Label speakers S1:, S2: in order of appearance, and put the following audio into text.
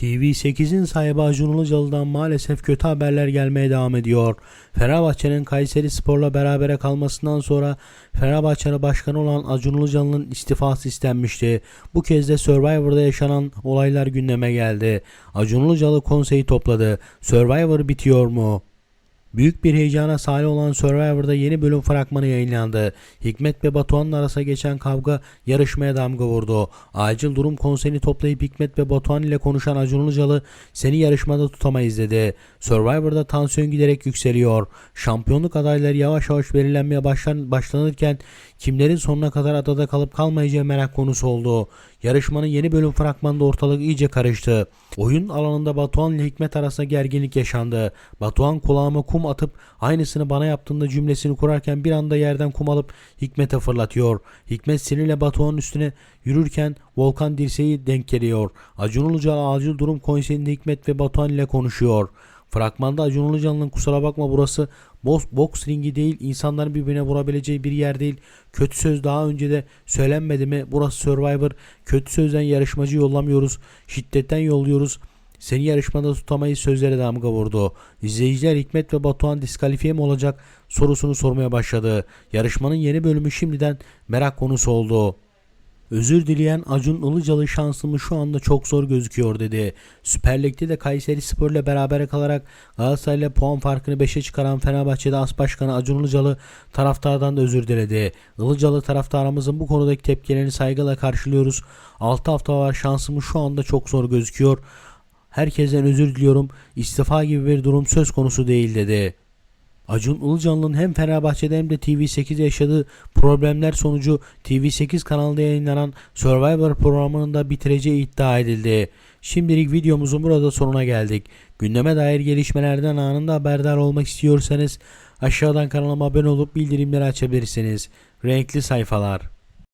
S1: TV8'in sahibi Acun Ilıcalı'dan maalesef kötü haberler gelmeye devam ediyor. Fenerbahçe'nin Kayseri Spor'la berabere kalmasından sonra Fenerbahçe Başkanı olan Acun Ilıcalı'nın istifası istenmişti. Bu kez de Survivor'da yaşanan olaylar gündeme geldi. Acun Ilıcalı konseyi topladı. Survivor bitiyor mu? Büyük bir heyecana sahne olan Survivor'da yeni bölüm fragmanı yayınlandı. Hikmet ve Batuhan'ın arasında geçen kavga yarışmaya damga vurdu. Acil durum konseyini toplayıp Hikmet ve Batuhan ile konuşan Acun Ilıcalı seni yarışmada tutamayız dedi. Survivor'da tansiyon giderek yükseliyor. Şampiyonluk adayları yavaş yavaş belirlenmeye başlan başlanırken kimlerin sonuna kadar adada kalıp kalmayacağı merak konusu oldu. Yarışmanın yeni bölüm fragmanında ortalık iyice karıştı. Oyun alanında Batuhan ile Hikmet arasında gerginlik yaşandı. Batuhan kulağıma kum atıp aynısını bana yaptığında cümlesini kurarken bir anda yerden kum alıp Hikmet'e fırlatıyor. Hikmet sinirle Batuhan'ın üstüne yürürken Volkan dirseği denk geliyor. Acun Ilıcalı acil durum konseyinde Hikmet ve Batuhan ile konuşuyor. Fragmanda Acun Ilıcalı'nın kusura bakma burası boks, boks ringi değil insanların birbirine vurabileceği bir yer değil. Kötü söz daha önce de söylenmedi mi? Burası Survivor. Kötü sözden yarışmacı yollamıyoruz. Şiddetten yolluyoruz. Seni yarışmada tutamayız sözlere damga vurdu. İzleyiciler Hikmet ve Batuhan diskalifiye mi olacak sorusunu sormaya başladı. Yarışmanın yeni bölümü şimdiden merak konusu oldu. Özür dileyen Acun Ilıcalı şansımız şu anda çok zor gözüküyor dedi. Süper Lig'de de Kayseri Spor ile beraber kalarak Galatasaray'la puan farkını 5'e çıkaran Fenerbahçe'de As Başkanı Acun Ilıcalı taraftardan da özür diledi. Ilıcalı taraftarımızın bu konudaki tepkilerini saygıyla karşılıyoruz. 6 hafta var şansımız şu anda çok zor gözüküyor. Herkesten özür diliyorum. İstifa gibi bir durum söz konusu değil dedi. Acun Ilıcalı'nın hem Fenerbahçe'de hem de TV8'de yaşadığı problemler sonucu TV8 kanalında yayınlanan Survivor programının da bitireceği iddia edildi. Şimdilik videomuzun burada sonuna geldik. Gündeme dair gelişmelerden anında haberdar olmak istiyorsanız aşağıdan kanalıma abone olup bildirimleri açabilirsiniz. Renkli sayfalar.